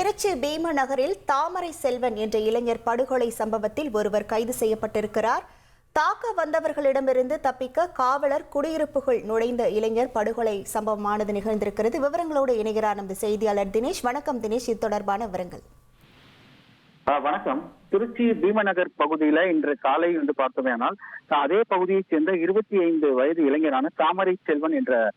பீம நகரில் தாமரை செல்வன் என்ற இளைஞர் படுகொலை சம்பவத்தில் ஒருவர் கைது செய்யப்பட்டிருக்கிறார். தாக்க வந்தவர்களிடமிருந்து தப்பிக்க காவலர் குடியிருப்புகள் நுழைந்த இளைஞர் படுகொலை சம்பவமானது நிகழ்ந்திருக்கிறது. விவரங்களோடு இணைகிறார் நமது செய்தியாளர் தினேஷ். வணக்கம் தினேஷ். இது தொடர்பான விவரங்கள். வணக்கம். திருச்சி பீமநகர் பகுதியில இன்று காலை வந்து பார்த்தோமேனால் அதே பகுதியைச் சேர்ந்த இருபத்தி ஐந்து வயது இளைஞரான தாமரை செல்வன் என்ற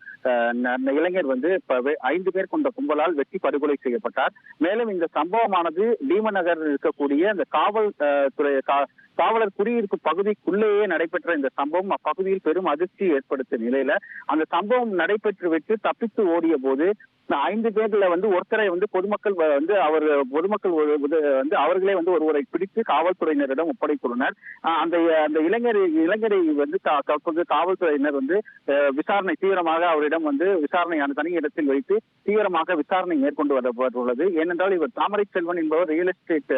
இளைஞர் வந்து ஐந்து பேர் கொண்ட கும்பலால் வெட்டி படுகொலை செய்யப்பட்டார். மேலும் இந்த சம்பவமானது பீமநகர் இருக்கக்கூடிய அந்த காவல் துறை கா- காவலர் குடியிருப்பு பகுதிக்குள்ளேயே நடைபெற்ற இந்த சம்பவம் அப்பகுதியில் பெரும் அதிர்ச்சி ஏற்படுத்திய நிலையில அந்த சம்பவம் நடைபெற்று விட்டு தப்பித்து ஓடிய போது ஐந்து பேர்ல வந்து ஒருத்தரை வந்து பொதுமக்கள் வந்து அவர் பொதுமக்கள் ஒரு- வந்து அவர்களே வந்து ஒருவரை பிடித்து காவல்துறையினரிடம் ஒப்படைத்துள்ளனர். அந்த அந்த இளைஞர் இளைஞரை வந்து தற்போது காவல்துறையினர் வந்து விசாரணை தீவிரமாக அவரிடம் வந்து விசாரணையான தனி இடத்தில் வைத்து தீவிரமாக விசாரணை மேற்கொண்டு வரப்பட்டுள்ளது ஏனென்றால் இவர் தாமரை செல்வன் என்பவர் ரியல் எஸ்டேட்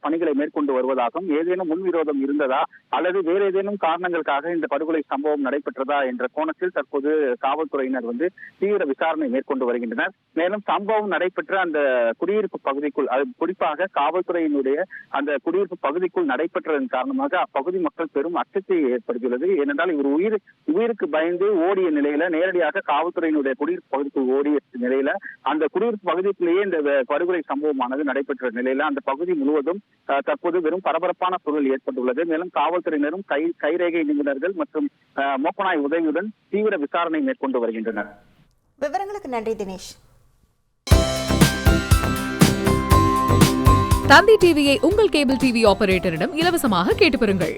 பணிகளை மேற்கொண்டு வருவதாகவும் ஏதேனும் முன்விரோதம் இருந்ததா அல்லது வேறு ஏதேனும் காரணங்களுக்காக இந்த படுகொலை சம்பவம் நடைபெற்றதா என்ற கோணத்தில் தற்போது காவல்துறையினர் வந்து தீவிர விசாரணை மேற்கொண்டு கொண்டு வருகின்றனர். மேலும் சம்பவம் நடைபெற்ற அந்த குடியிருப்பு பகுதிக்குள் அது குறிப்பாக காவல்துறையினுடைய அந்த குடியிருப்பு பகுதிக்குள் நடைபெற்றதன் காரணமாக அப்பகுதி மக்கள் பெரும் அச்சத்தை ஏற்படுத்தியுள்ளது. ஏனென்றால் இவர் உயிர் உயிருக்கு பயந்து ஓடிய நிலையில நேரடியாக காவல்துறையினுடைய குடியிருப்பு பகுதிக்குள் ஓடிய நிலையில அந்த குடியிருப்பு பகுதிக்குள்ளேயே இந்த படுகொலை சம்பவமானது நடைபெற்ற நிலையில அந்த பகுதி முழுவதும் தற்போது வெறும் பரபரப்பான சூழல் ஏற்பட்டுள்ளது. மேலும் காவல்துறையினரும் கை கைரேகை நிபுணர்கள் மற்றும் மோப்பனாய் உதவியுடன் தீவிர விசாரணை மேற்கொண்டு வருகின்றனர். விவரங்களுக்கு நன்றி தினேஷ். தந்தி டிவியை உங்கள் கேபிள் டிவி ஆபரேட்டரிடம் இலவசமாக கேட்டு பெறுங்கள்.